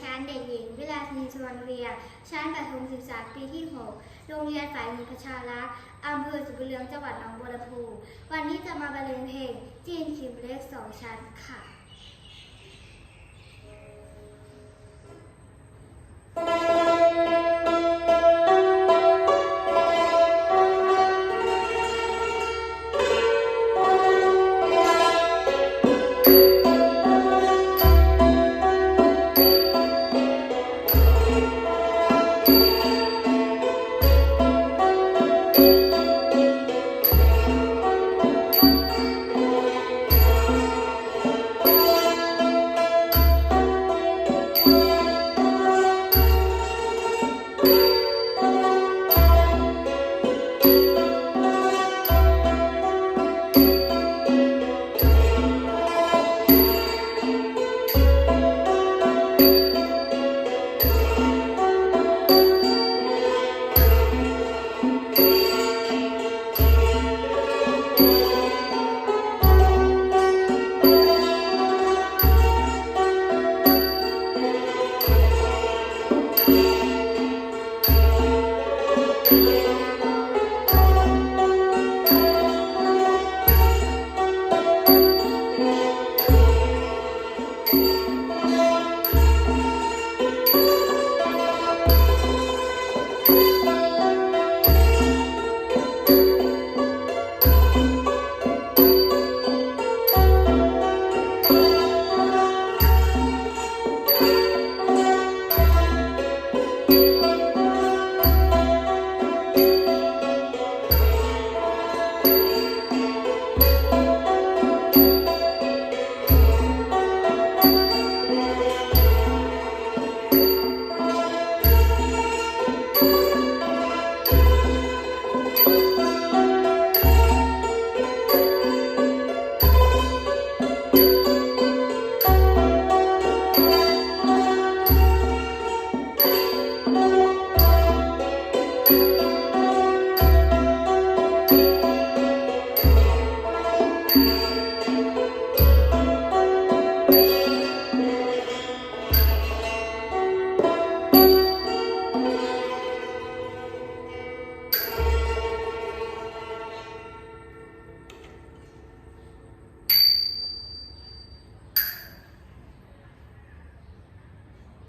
ชั้นเด็กหญิง วิลาสินีชวนเรีย ชั้นประถมศึกษาปีที่ 6 โรงเรียนฝ่ายมีประชารักษ์อำเภอสุบุเรืองจังหวัดหนองบัวลำพู วันนี้จะมาบรรเลงเพลงจีนคิมเล็กสองชั้นค่ะ